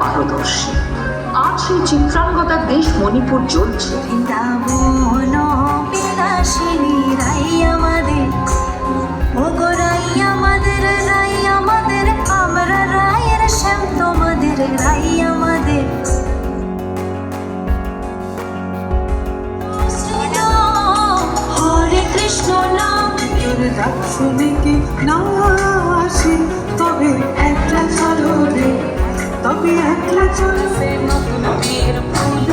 পারদর্শী। আজ সেই চিত্রাঙ্গতা দেশ মণিপুর জ্বলছে। ডাক শুনে কি না আসি? তবে একলা চলো রে। তবে একলা চলো। রে নতুন বিয়ের ফুল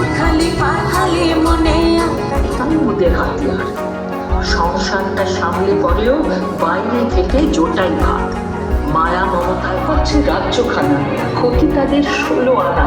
উঠালি পাঠালি মনে তাই হাতিয়ার সংসারটা সামলে পরেও বাইরে থেকে জোটাই ভাত। মায়া মমতায় হচ্ছে রাজ্যখানা। ক্ষতি তাদের ষোলো আনা।